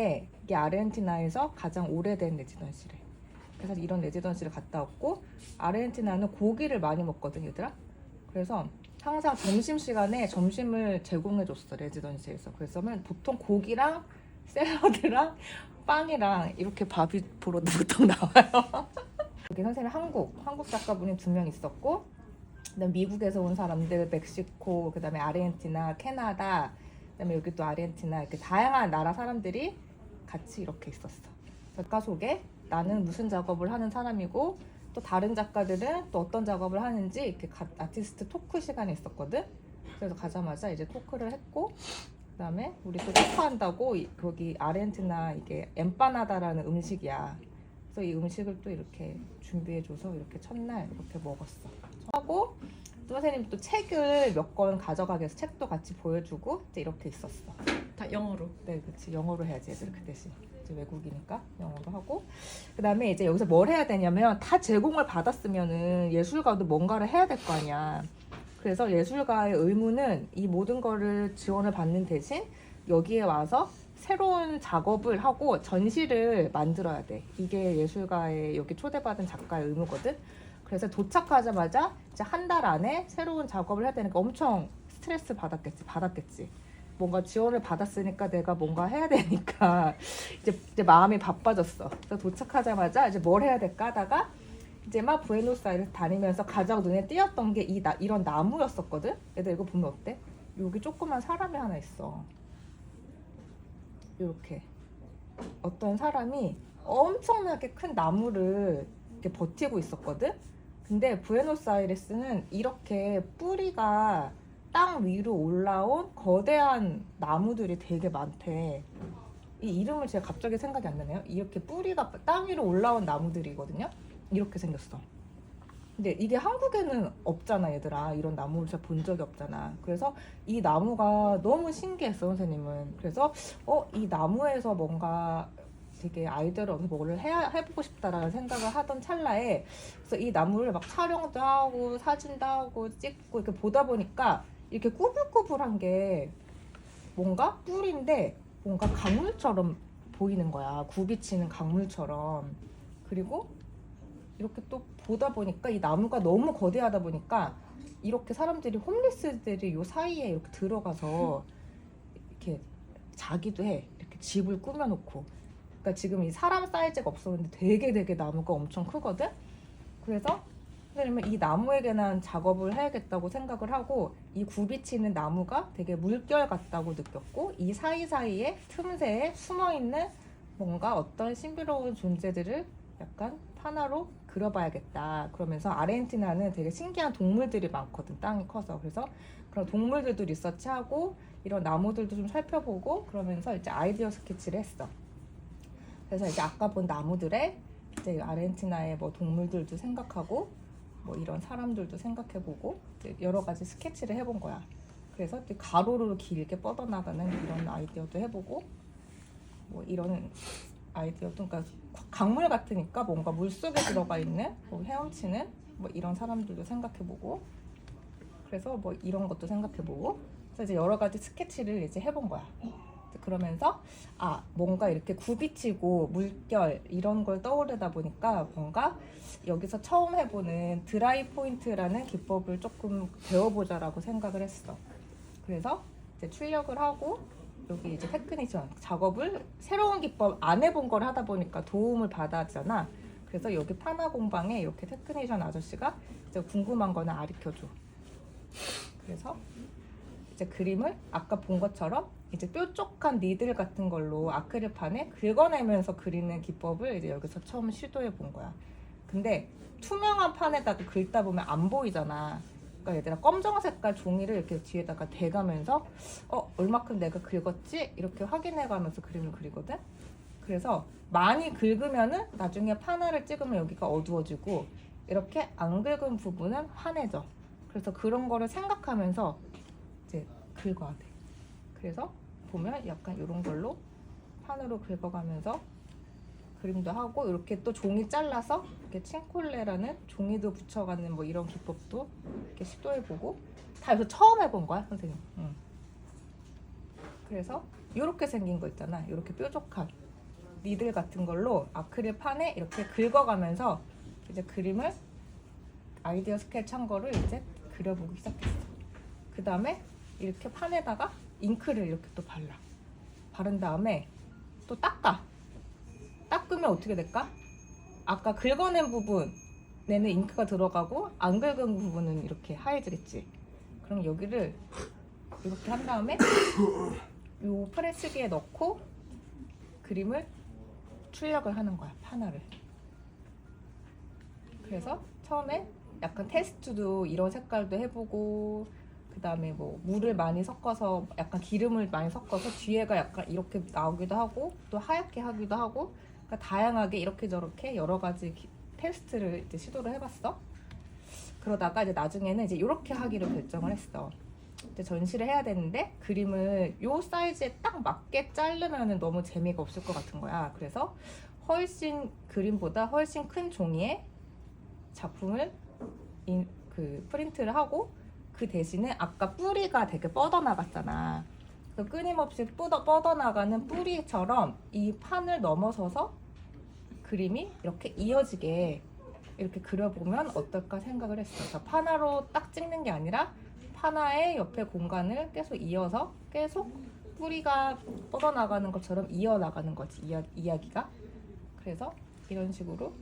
레지던시인데 이게 아르헨티나에서 가장 오래된 레지던시래. 그래서 이런 레지던시를 갔다 왔고 아르헨티나는 고기를 많이 먹거든 얘들아. 그래서 항상 점심 시간에 점심을 제공해 줬어 레지던시에서. 그래서는 보통 고기랑 샐러드랑 빵이랑 이렇게 밥이 보러 보통 나와요. 여기 선생님 한국 한국 작가분이 두 명 있었고 그다음 미국에서 온 사람들 멕시코 그다음에 아르헨티나 캐나다 그다음에 여기 또 아르헨티나 이렇게 다양한 나라 사람들이 같이 이렇게 있었어. 작가 속에 나는 무슨 작업을 하는 사람이고 또 다른 작가들은 또 어떤 작업을 하는지 이렇게 가- 아티스트 토크 시간이 있었거든. 그래서 가자마자 이제 토크를 했고 그다음에 우리 또 토크한다고 이- 거기 아르헨티나 이게 엠파나다라는 음식이야. 그래서 이 음식을 또 이렇게 준비해줘서 이렇게 첫날 이렇게 먹었어. 하고 또 선생님 또 책을 몇 권 가져가게 해서 책도 같이 보여주고 이제 이렇게 있었어. 다 영어로. 네, 그렇지. 영어로 해야지 애들 그 대신 이제 외국이니까 영어로 하고 그다음에 이제 여기서 뭘 해야 되냐면 다 제공을 받았으면은 예술가도 뭔가를 해야 될 거 아니야. 그래서 예술가의 의무는 이 모든 거를 지원을 받는 대신 여기에 와서 새로운 작업을 하고 전시를 만들어야 돼. 이게 예술가의 여기 초대받은 작가의 의무거든. 그래서 도착하자마자 이제 한 달 안에 새로운 작업을 해야 되니까 엄청 스트레스 받았겠지. 받았겠지. 뭔가 지원을 받았으니까 내가 뭔가 해야 되니까 이제, 이제 마음이 바빠졌어. 그래서 도착하자마자 이제 뭘 해야 될까 하다가 이제 막 부에노스아이레스 다니면서 가장 눈에 띄었던 게 이 이런 나무였었거든. 얘들 이거 보면 어때? 여기 조그만 사람이 하나 있어. 이렇게 어떤 사람이 엄청나게 큰 나무를 이렇게 버티고 있었거든. 근데 부에노스아이레스는 이렇게 뿌리가 땅 위로 올라온 거대한 나무들이 되게 많대. 이 이름을 제가 갑자기 생각이 안 나네요. 이렇게 뿌리가 땅 위로 올라온 나무들이거든요. 이렇게 생겼어. 근데 이게 한국에는 없잖아, 얘들아. 이런 나무를 제가 본 적이 없잖아. 그래서 이 나무가 너무 신기했어, 선생님은. 그래서 어, 이 나무에서 뭔가 되게 아이디어를 얻어서 뭐를 해야, 해보고 싶다라는 생각을 하던 찰나에 그래서 이 나무를 막 촬영도 하고 사진도 하고 찍고 이렇게 보다 보니까 이렇게 꾸불꾸불한 게 뭔가 뿔인데 뭔가 강물처럼 보이는 거야. 굽이치는 강물처럼. 그리고 이렇게 또 보다 보니까 이 나무가 너무 거대하다 보니까 이렇게 사람들이 홈리스들이 요 사이에 이렇게 들어가서 이렇게 자기도 해. 이렇게 집을 꾸며놓고. 그러니까 지금 이 사람 사이즈가 없었는데 되게 되게 나무가 엄청 크거든. 그래서 선생님은 이 나무에 관한 작업을 해야겠다고 생각을 하고 이 굽이치는 나무가 되게 물결 같다고 느꼈고 이 사이사이에 틈새에 숨어있는 뭔가 어떤 신비로운 존재들을 약간 하나로 그려봐야겠다. 그러면서 아르헨티나는 되게 신기한 동물들이 많거든. 땅이 커서. 그래서 그런 동물들도 리서치하고 이런 나무들도 좀 살펴보고 그러면서 이제 아이디어 스케치를 했어. 그래서 이제 아까 본 나무들의 이제 아르헨티나의 뭐 동물들도 생각하고 뭐 이런 사람들도 생각해보고 여러 가지 스케치를 해본 거야. 그래서 가로로 길게 뻗어나가는 이런 아이디어도 해보고 뭐 이런 아이디어도 그러니까 강물 같으니까 뭔가 물 속에 들어가 있는 뭐 헤엄치는 뭐 이런 사람들도 생각해보고 그래서 뭐 이런 것도 생각해보고 그래서 이제 여러 가지 스케치를 이제 해본 거야. 그러면서 아 뭔가 이렇게 굽이치고 물결 이런 걸 떠오르다 보니까 뭔가 여기서 처음 해보는 드라이 포인트라는 기법을 조금 배워보자라고 생각을 했어. 그래서 이제 출력을 하고 여기 이제 테크니션 작업을 새로운 기법 안 해본 걸 하다 보니까 도움을 받았잖아. 그래서 여기 파나 공방에 이렇게 테크니션 아저씨가 이제 궁금한 거는 가르쳐줘. 그래서 이제 그림을 아까 본 것처럼 이제 뾰족한 니들 같은 걸로 아크릴판에 긁어내면서 그리는 기법을 이제 여기서 처음 시도해 본 거야. 근데 투명한 판에다가 긁다 보면 안 보이잖아. 그러니까 얘들아 검정 색깔 종이를 이렇게 뒤에다가 대가면서 어 얼마큼 내가 긁었지 이렇게 확인해가면서 그림을 그리거든. 그래서 많이 긁으면은 나중에 파나를 찍으면 여기가 어두워지고 이렇게 안 긁은 부분은 환해져. 그래서 그런 거를 생각하면서 이제 긁어야 돼. 그래서 보면 약간 이런 걸로 판으로 긁어가면서 그림도 하고 이렇게 또 종이 잘라서 이렇게 칭콜레라는 종이도 붙여가는 뭐 이런 기법도 이렇게 시도해보고 다 여기서 처음 해본 거야 선생님. 응. 그래서 이렇게 생긴 거 있잖아. 이렇게 뾰족한 니들 같은 걸로 아크릴 판에 이렇게 긁어가면서 이제 그림을 아이디어 스케치 한 거를 이제 그려보기 시작했어. 그 다음에 이렇게 판에다가 잉크를 이렇게 또 발라. 바른 다음에 또 닦아. 닦으면 어떻게 될까? 아까 긁어낸 부분에는 잉크가 들어가고 안 긁은 부분은 이렇게 하얘지겠지. 그럼 여기를 이렇게 한 다음에 요 프레스기에 넣고 그림을 출력을 하는 거야 판화를. 그래서 처음에 약간 테스트도 이런 색깔도 해보고 그 다음에 뭐 물을 많이 섞어서 약간 기름을 많이 섞어서 뒤에가 약간 이렇게 나오기도 하고 또 하얗게 하기도 하고 그러니까 다양하게 이렇게 저렇게 여러 가지 기- 테스트를 이제 시도를 해봤어. 그러다가 이제 나중에는 이제 이렇게 하기로 결정을 했어. 이제 전시를 해야 되는데 그림을 요 사이즈에 딱 맞게 자르면은 너무 재미가 없을 것 같은 거야. 그래서 훨씬 그림보다 훨씬 큰 종이에 작품을 인, 그 프린트를 하고 그 대신에 아까 뿌리가 되게 뻗어나갔잖아. 그래서 끊임없이 뻗어, 뻗어나가는 뿌리처럼 이 판을 넘어서서 그림이 이렇게 이어지게 이렇게 그려보면 어떨까 생각을 했어. 그래서 파나로 딱 찍는 게 아니라 파나의 옆에 공간을 계속 이어서 계속 뿌리가 뻗어나가는 것처럼 이어나가는 거지 이야, 이야기가. 그래서 이런 식으로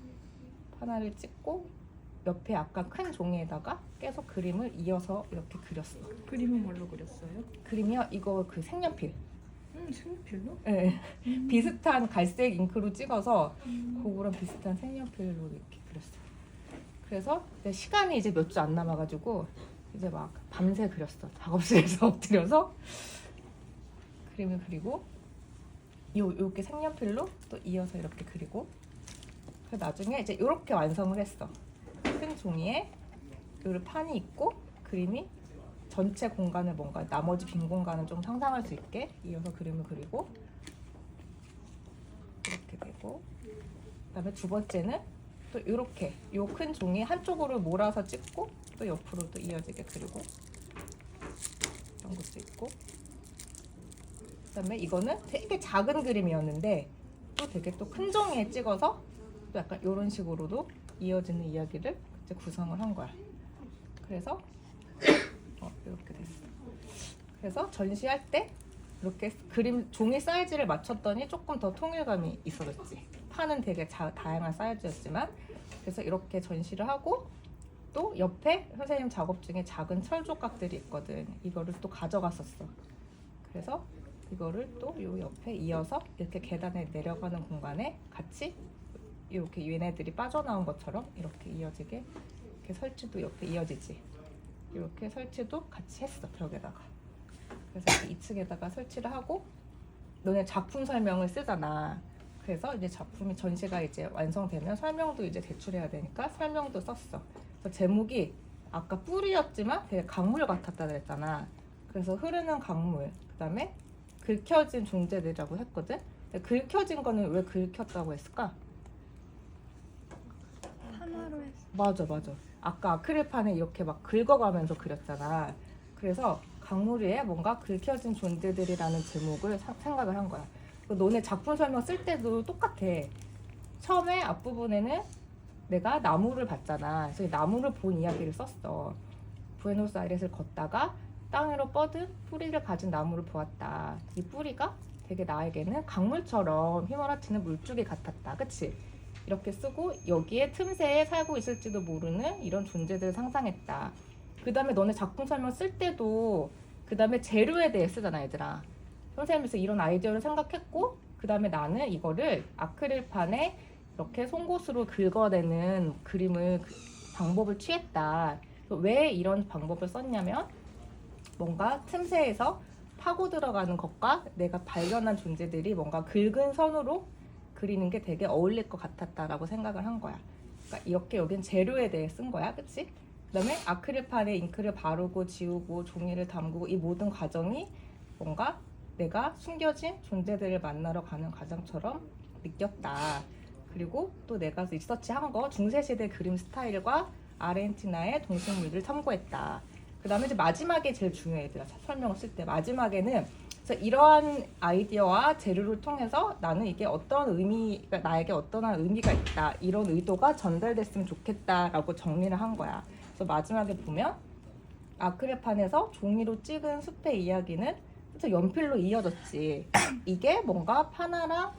파나를 찍고 옆에 약간 큰 종이에다가 계속 그림을 이어서 이렇게 그렸어. 그림은 뭘로 그렸어요? 그림이요? 이거 그 색연필. 음, 색필로? 예. 비슷한 갈색 잉크로 찍어서 그거랑 비슷한 색연필로 이렇게 그렸어요. 그래서 이제 시간이 이제 몇 주 안 남아가지고 이제 막 밤새 그렸어. 작업실에서 엎드려서 그림을 그리고 요 요렇게 색연필로 또 이어서 이렇게 그리고 그 나중에 이제 이렇게 완성을 했어. 큰 종이에 요를 판이 있고 그림이 전체 공간을 뭔가 나머지 빈 공간을 좀 상상할 수 있게 이어서 그림을 그리고 이렇게 되고 그다음에 두 번째는 또 이렇게 요 큰 종이 한쪽으로 몰아서 찍고 또 옆으로 또 이어지게 그리고 이런 것도 있고 그다음에 이거는 되게 작은 그림이었는데 또 되게 또 큰 종이에 찍어서 또 약간 이런 식으로도 이어지는 이야기를 이제 구성을 한 거야. 그래서 어, 이렇게 됐어. 그래서 전시할 때 이렇게 그림 종이 사이즈를 맞췄더니 조금 더 통일감이 있어졌지. 판은 되게 자, 다양한 사이즈였지만 그래서 이렇게 전시를 하고 또 옆에 선생님 작업 중에 작은 철 조각들이 있거든. 이거를 또 가져갔었어. 그래서 이거를 또 요 옆에 이어서 이렇게 계단에 내려가는 공간에 같이 이렇게 얘네들이 빠져나온 것처럼 이렇게 이어지게 이렇게 설치도 옆에 이어지지. 이렇게 설치도 같이 했어 벽에다가. 그래서 이렇게 2층에다가 설치를 하고 너네 작품 설명을 쓰잖아. 그래서 이제 작품이 전시가 이제 완성되면 설명도 이제 제출해야 되니까 설명도 썼어. 그래서 제목이 아까 뿌리였지만 되게 강물 같았다 그랬잖아. 그래서 흐르는 강물, 그 다음에 긁혀진 존재들이라고 했거든. 근데 긁혀진 거는 왜 긁혔다고 했을까? 하나로 했어. 맞아 맞아. 아까 아크릴판에 이렇게 막 긁어가면서 그렸잖아. 그래서 강물 위에 뭔가 긁혀진 존재들이라는 제목을 사- 생각을 한 거야. 그 너네 작품 설명 쓸 때도 똑같아. 처음에 앞부분에는 내가 나무를 봤잖아. 그래서 이 나무를 본 이야기를 썼어. 부에노스아이레스를 걷다가 땅 위로 뻗은 뿌리를 가진 나무를 보았다. 이 뿌리가 되게 나에게는 강물처럼 휘몰아치는 물줄기 같았다. 그치? 이렇게 쓰고 여기에 틈새에 살고 있을지도 모르는 이런 존재들을 상상했다. 그 다음에 너네 작품 설명 쓸 때도 그 다음에 재료에 대해 쓰잖아 얘들아. 선생님께서 이런 아이디어를 생각했고 그 다음에 나는 이거를 아크릴판에 이렇게 송곳으로 긁어내는 그림을 그- 방법을 취했다. 왜 이런 방법을 썼냐면 뭔가 틈새에서 파고 들어가는 것과 내가 발견한 존재들이 뭔가 긁은 선으로 그리는 게 되게 어울릴 것 같았다라고 생각을 한 거야. 그러니까 이렇게 여긴 재료에 대해 쓴 거야, 그치? 그다음에 아크릴판에 잉크를 바르고 지우고 종이를 담그고 이 모든 과정이 뭔가 내가 숨겨진 존재들을 만나러 가는 과정처럼 느꼈다. 그리고 또 내가 리서치한 거 중세시대 그림 스타일과 아르헨티나의 동식물들을 탐구했다. 그 다음에 이제 마지막에 제일 중요해 얘들아 설명을 쓸 때 마지막에는 그래서 이러한 아이디어와 재료를 통해서 나는 이게 어떤 의미가 나에게 어떤 의미가 있다 이런 의도가 전달됐으면 좋겠다라고 정리를 한 거야. 그래서 마지막에 보면 아크릴판에서 종이로 찍은 숲의 이야기는 진짜 연필로 이어졌지. 이게 뭔가 파나랑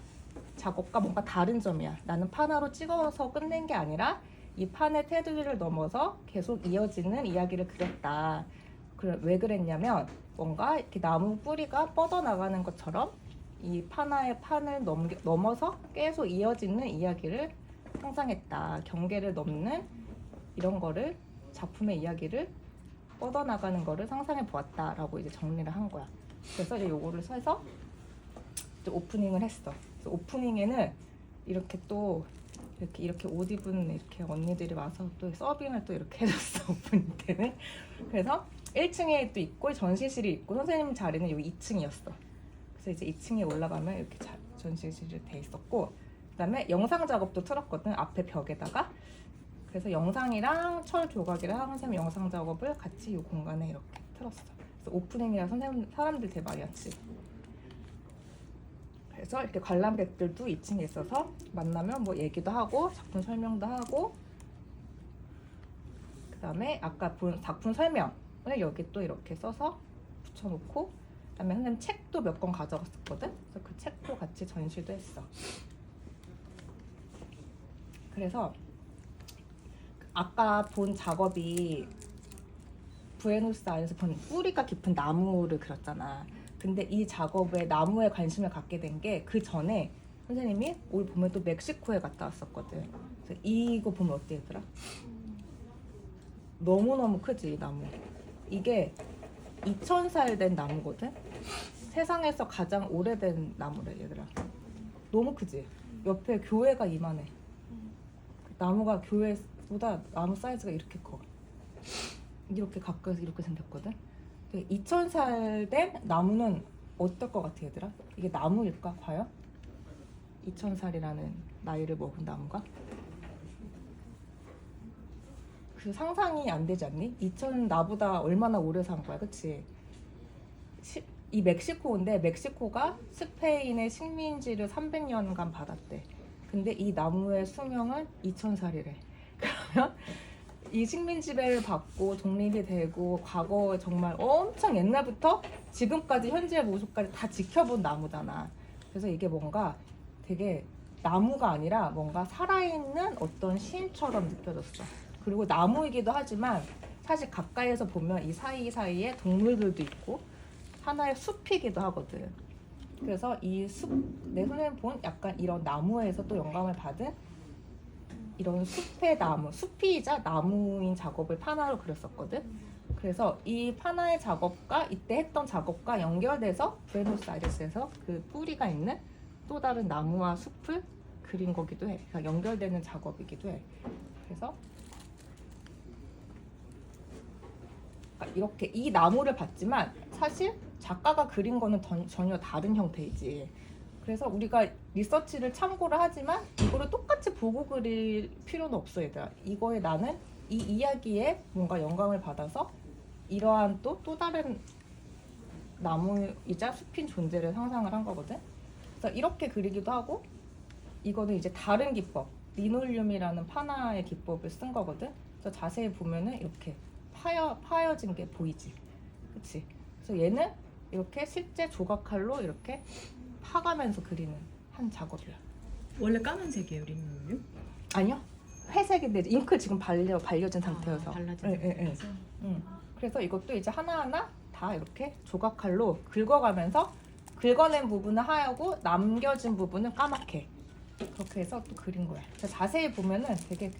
작업과 뭔가 다른 점이야. 나는 파나로 찍어서 끝낸 게 아니라 이 판의 테두리를 넘어서 계속 이어지는 이야기를 그렸다. 왜 그랬냐면 뭔가 이렇게 나무 뿌리가 뻗어나가는 것처럼 이 파나의 판을 넘겨, 넘어서 계속 이어지는 이야기를 상상했다. 경계를 넘는 이런 거를 작품의 이야기를 뻗어나가는 거를 상상해 보았다라고 이제 정리를 한 거야. 그래서 이제 요거를 써서 오프닝을 했어. 그래서 오프닝에는 이렇게 또 이렇게 이렇게 옷 입은 이렇게 언니들이 와서 또 서빙을 또 이렇게 해줬어 오프닝 때는. 그래서 1층에 또 있고 전시실이 있고 선생님 자리는 여기 2층이었어. 그래서 이제 2층에 올라가면 이렇게 자- 전시실이 돼 있었고 그다음에 영상 작업도 틀었거든 앞에 벽에다가. 그래서 영상이랑 철 조각이랑 선생님 영상 작업을 같이 이 공간에 이렇게 틀었어. 그래서 오프닝이라 선생님 사람들 되게 많이 왔지. 그래서 이렇게 관람객들도 2층에 있어서 만나면 뭐 얘기도 하고 작품 설명도 하고 그다음에 아까 본 작품 설명 을 여기 또 이렇게 써서 붙여놓고 그다음에 선생님 책도 몇 권 가져갔었거든. 그래서 그 책도 같이 전시도 했어. 그래서 아까 본 작업이 부에노스 아이레스 본 뿌리가 깊은 나무를 그렸잖아. 근데 이 작업에 나무에 관심을 갖게 된 게 그 전에 선생님이 올 봄에 또 멕시코에 갔다 왔었거든. 그래서 이거 보면 어때 얘들아? 너무너무 크지 이 나무. 이게 2,000살 된 나무거든. 세상에서 가장 오래된 나무래 얘들아. 너무 크지? 옆에 교회가 이만해. 나무가 교회보다 나무 사이즈가 이렇게 커. 이렇게 가까이서 이렇게 생겼거든. 2,000살 된 나무는 어떨 것 같아 얘들아? 이게 나무일까 과연? 2,000살이라는 나이를 먹은 나무가? 그 상상이 안 되지 않니? 2,000 나보다 얼마나 오래 산 거야, 그치? 시- 이 멕시코인데 멕시코가 스페인의 식민지를 300년간 받았대. 근데 이 나무의 수명은 2,000살이래. 그러면 이 식민 지배를 받고 독립이 되고 과거 정말 엄청 옛날부터 지금까지 현재의 모습까지 다 지켜본 나무잖아. 그래서 이게 뭔가 되게 나무가 아니라 뭔가 살아있는 어떤 시인처럼 느껴졌어. 그리고 나무이기도 하지만 사실 가까이에서 보면 이 사이사이에 동물들도 있고 하나의 숲이기도 하거든. 그래서 이 숲, 내 손에 본 약간 이런 나무에서 또 영감을 받은 이런 숲의 나무, 숲이자 나무인 작업을 파나로 그렸었거든. 그래서 이 파나의 작업과 이때 했던 작업과 연결돼서 부에노스 아이레스에서 그 뿌리가 있는 또 다른 나무와 숲을 그린 거기도 해. 그러니까 연결되는 작업이기도 해. 그래서 아, 이렇게 이 나무를 봤지만 사실 작가가 그린 거는 던- 전혀 다른 형태이지. 그래서 우리가 리서치를 참고를 하지만 이거를 똑같이 보고 그릴 필요는 없어 얘들아. 이거에 나는 이 이야기에 뭔가 영감을 받아서 이러한 또 또 다른 나무이자 숲인 존재를 상상을 한 거거든. 그래서 이렇게 그리기도 하고 이거는 이제 다른 기법 리놀륨이라는 파나의 기법을 쓴 거거든. 그래서 자세히 보면은 이렇게 파여 파여진 게 보이지, 그렇지? 그래서 얘는 이렇게 실제 조각칼로 이렇게 파가면서 그리는 한 작업이야. 원래 까만색이에요 리놀륨? 아니요, 회색인데 잉크 지금 발려 발려진 상태여서. 아, 발라진 예, 예, 예. 상태여서. 음. 그래서 이것도 이제 하나하나 다 이렇게 조각칼로 긁어가면서 긁어낸 부분은 하얗고 남겨진 부분은 까맣게 그렇게 해서 또 그린 거야. 자세히 보면은 되게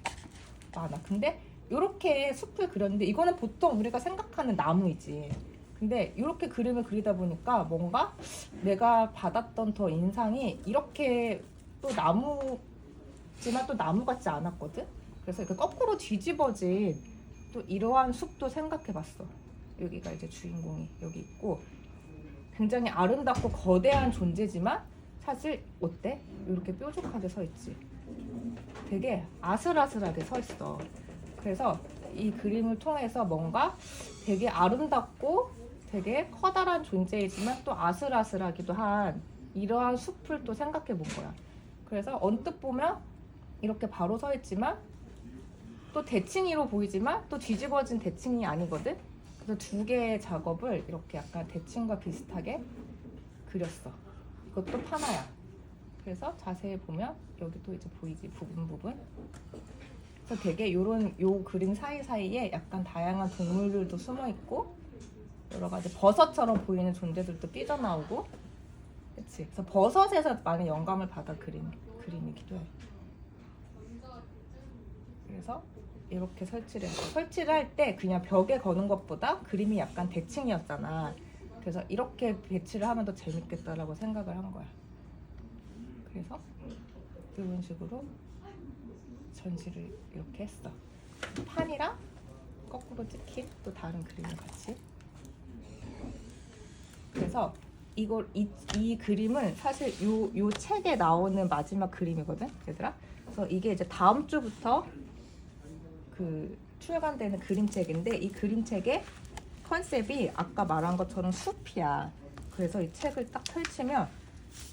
많아. 근데 이렇게 숲을 그렸는데 이거는 보통 우리가 생각하는 나무이지. 근데 이렇게 그림을 그리다 보니까 뭔가 내가 받았던 더 인상이 이렇게 또 나무지만 또 나무 같지 않았거든. 그래서 이렇게 거꾸로 뒤집어진 또 이러한 숲도 생각해봤어. 여기가 이제 주인공이 여기 있고 굉장히 아름답고 거대한 존재지만 사실 어때? 이렇게 뾰족하게 서 있지. 되게 아슬아슬하게 서 있어. 그래서 이 그림을 통해서 뭔가 되게 아름답고 되게 커다란 존재이지만 또 아슬아슬하기도 한 이러한 숲을 또 생각해 본 거야. 그래서 언뜻 보면 이렇게 바로 서 있지만 또 대칭이로 보이지만 또 뒤집어진 대칭이 아니거든. 그래서 두 개의 작업을 이렇게 약간 대칭과 비슷하게 그렸어. 이것도 파나야. 그래서 자세히 보면 여기도 이제 보이지 부분 부분. 그래서 되게 요런 요 그림 사이 사이에 약간 다양한 동물들도 숨어 있고 여러 가지 버섯처럼 보이는 존재들도 삐져나오고, 그렇지. 그래서 버섯에서 많은 영감을 받아 그린 그림이기도 해. 그래서 이렇게 설치를 했어. 설치를 할 때 그냥 벽에 거는 것보다 그림이 약간 대칭이었잖아. 그래서 이렇게 배치를 하면 더 재밌겠다라고 생각을 한 거야. 그래서 이런 식으로 전시를 이렇게 했어. 판이랑 거꾸로 찍힌 또 다른 그림을 같이. 그래서 이걸 이, 이 그림은 사실 요, 요 책에 나오는 마지막 그림이거든, 얘들아. 그래서 이게 이제 다음 주부터 그 출간되는 그림책인데 이 그림책의 컨셉이 아까 말한 것처럼 숲이야. 그래서 이 책을 딱 펼치면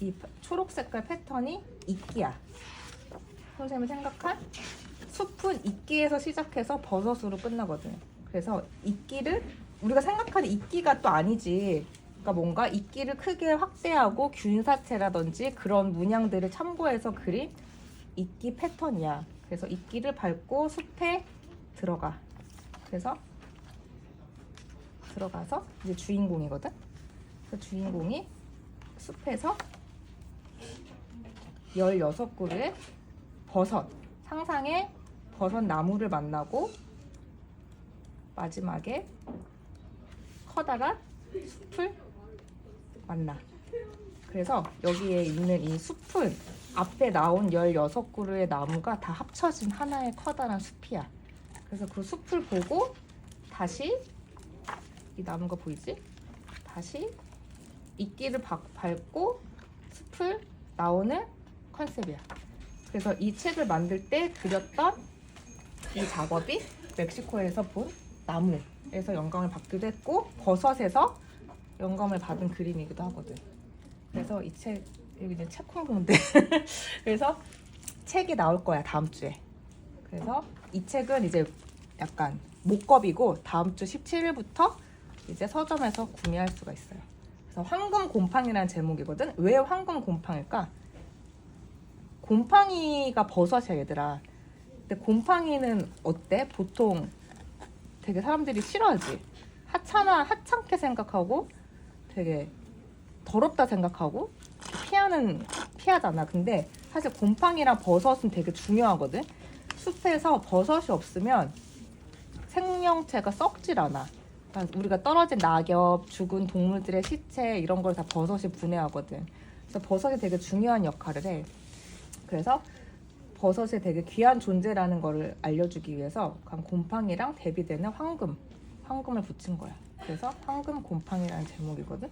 이 파- 초록 색깔 패턴이 이끼야. 선생님이 생각한 숲은 이끼에서 시작해서 버섯으로 끝나거든. 그래서 이끼를 우리가 생각하는 이끼가 또 아니지. 그러니까 뭔가 이끼를 크게 확대하고 균사체라든지 그런 문양들을 참고해서 그린 이끼 패턴이야. 그래서 이끼를 밟고 숲에 들어가. 그래서 들어가서 이제 주인공이거든. 그래서 주인공이 숲에서 16그루의 버섯, 상상의 버섯 나무를 만나고 마지막에 커다란 숲을 만나. 그래서 여기에 있는 이 숲은 앞에 나온 16그루의 나무가 다 합쳐진 하나의 커다란 숲이야. 그래서 그 숲을 보고 다시 이 나무가 보이지? 다시 이끼를 바- 밟고 숲을 나오는 컨셉이야. 그래서 이 책을 만들 때 그렸던 이 작업이 멕시코에서 본 나무에서 영감을 받기도 했고 버섯에서 영감을 받은 그림이기도 하거든. 그래서 이 책 여기 이제 책 홍보인데 그래서 책이 나올 거야 다음 주에. 그래서 이 책은 이제 약간 목겁이고 다음 주 17일부터 이제 서점에서 구매할 수가 있어요. 그래서 황금 곰팡이라는 제목이거든. 왜 황금 곰팡일까? 곰팡이가 버섯이야 얘들아. 근데 곰팡이는 어때? 보통 되게 사람들이 싫어하지. 하찮아 하찮게 생각하고 되게 더럽다 생각하고 피하는 피하잖아. 근데 사실 곰팡이랑 버섯은 되게 중요하거든. 숲에서 버섯이 없으면 생명체가 썩질 않아. 그러니까 우리가 떨어진 낙엽, 죽은 동물들의 시체 이런 걸 다 버섯이 분해하거든. 그래서 버섯이 되게 중요한 역할을 해. 그래서 버섯이 되게 귀한 존재라는 거를 알려주기 위해서 간 곰팡이랑 대비되는 황금, 황금을 붙인 거야. 그래서 황금 곰팡이라는 제목이거든.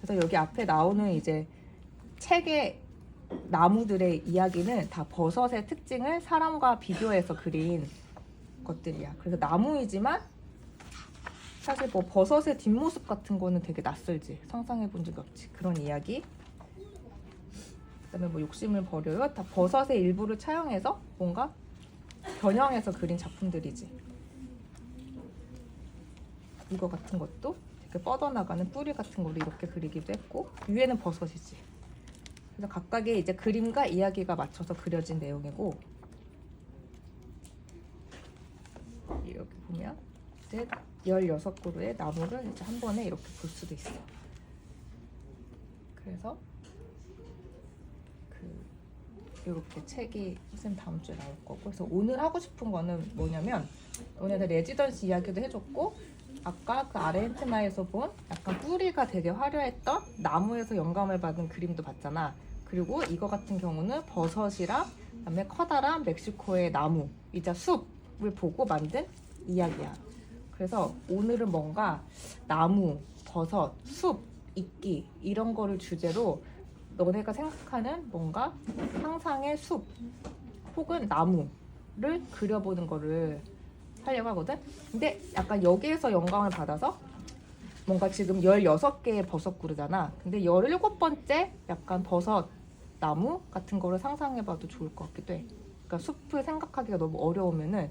그래서 여기 앞에 나오는 이제 책의 나무들의 이야기는 다 버섯의 특징을 사람과 비교해서 그린 것들이야. 그래서 나무이지만 사실 뭐 버섯의 뒷모습 같은 거는 되게 낯설지. 상상해 본 적이 없지. 그런 이야기. 그다음에 뭐 욕심을 버려요. 다 버섯의 일부를 차용해서 뭔가 변형해서 그린 작품들이지. 이거 같은 것도 되게 뻗어나가는 뿌리 같은 거를 이렇게 그리기도 했고 위에는 버섯이지. 그래서 각각의 이제 그림과 이야기가 맞춰서 그려진 내용이고 이렇게 보면 이제 16그루의 나무를 이제 한 번에 이렇게 볼 수도 있어. 그래서 그 이렇게 책이 선생님 다음 주에 나올 거고 그래서 오늘 하고 싶은 거는 뭐냐면 오늘 레지던시 이야기도 해줬고 아까 그 아르헨티나에서 본 약간 뿌리가 되게 화려했던 나무에서 영감을 받은 그림도 봤잖아. 그리고 이거 같은 경우는 버섯이랑 그다음에 커다란 멕시코의 나무, 이자 숲을 보고 만든 이야기야. 그래서 오늘은 뭔가 나무, 버섯, 숲, 이끼 이런 거를 주제로 너네가 생각하는 뭔가 상상의 숲 혹은 나무를 그려보는 거를 하려고 하거든. 근데 약간 여기에서 영감을 받아서 뭔가 지금 16개의 버섯 그루잖아. 근데 17번째 약간 버섯 나무 같은 거를 상상해봐도 좋을 것 같기도 해. 그러니까 숲을 생각하기가 너무 어려우면은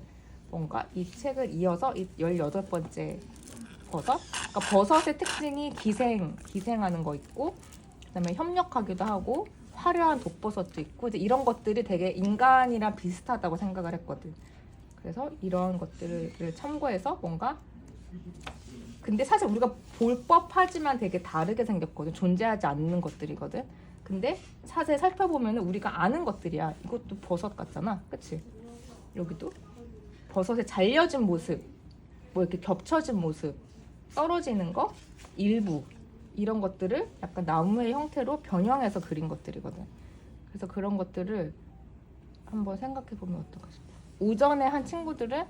뭔가 이 책을 이어서 이 18번째 버섯? 그러니까 버섯의 특징이 기생, 기생하는 거 있고 그다음에 협력하기도 하고 화려한 독버섯도 있고 이제 이런 것들이 되게 인간이랑 비슷하다고 생각을 했거든. 그래서 이런 것들을 참고해서 뭔가 근데 사실 우리가 볼 법하지만 되게 다르게 생겼거든. 존재하지 않는 것들이거든. 근데 사실 살펴보면 우리가 아는 것들이야. 이것도 버섯 같잖아. 그치? 여기도 버섯의 잘려진 모습, 뭐 이렇게 겹쳐진 모습, 떨어지는 거, 일부 이런 것들을 약간 나무의 형태로 변형해서 그린 것들이거든. 그래서 그런 것들을 한번 생각해 보면 어떨까 싶어. 오전에 한 친구들은